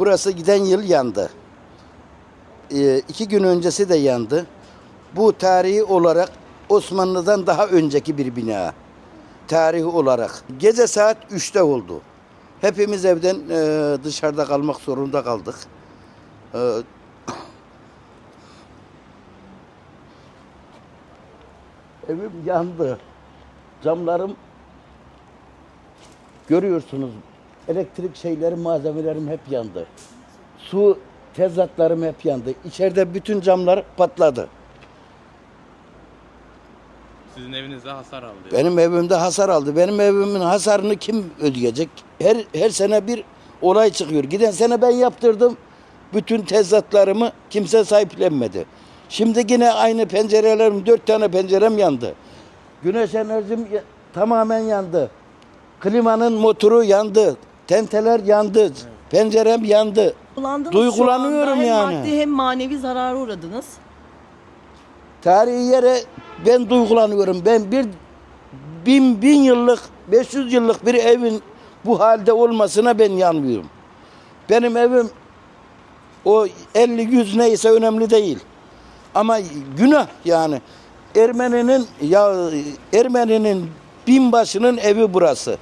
Burası giden yıl yandı. Ee, iki gün öncesi de yandı. Bu tarihi olarak Osmanlı'dan daha önceki bir bina. Tarihi olarak. Gece saat 3'te oldu. Hepimiz evden e, dışarıda kalmak zorunda kaldık. E, evim yandı. Camlarım görüyorsunuz. Elektrik şeylerim, malzemelerim hep yandı. Su tezatlarım hep yandı. İçeride bütün camlar patladı. Sizin evinizde hasar aldı. Benim evimde hasar aldı. Benim evimin hasarını kim ödeyecek? Her her sene bir olay çıkıyor. Giden sene ben yaptırdım. Bütün tezatlarımı kimse sahiplenmedi. Şimdi yine aynı pencerelerim, dört tane pencerem yandı. Güneş enerjim ya- tamamen yandı. Klimanın motoru yandı. Tenteler yandı. Pencerem yandı. Duygulandınız Duygulanıyorum şu anda. yani. Hem maddi hem manevi zarara uğradınız. Tarihi yere ben duygulanıyorum. Ben bir bin, bin yıllık, 500 yıllık bir evin bu halde olmasına ben yanmıyorum. Benim evim o 50 100 neyse önemli değil. Ama günah yani. Ermeninin ya Ermeninin binbaşının evi burası.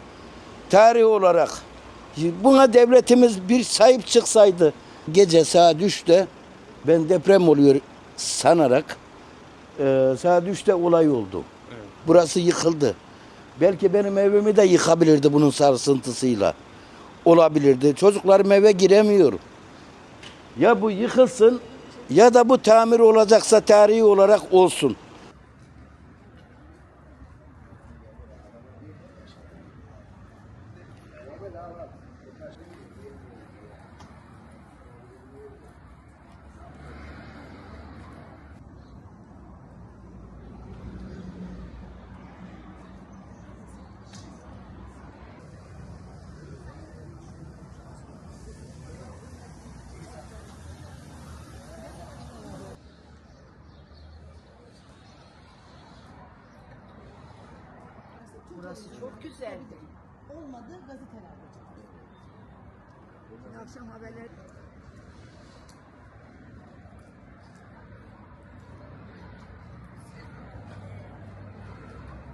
Tarih olarak. Buna devletimiz bir sahip çıksaydı gece saat 3'te ben deprem oluyor sanarak e, saat 3'te olay oldu. Burası yıkıldı. Belki benim evimi de yıkabilirdi bunun sarsıntısıyla. Olabilirdi. Çocuklarım eve giremiyor. Ya bu yıkılsın ya da bu tamir olacaksa tarihi olarak olsun. Burası çok güzeldi. Olmadı gazetelerde. Akşam haberler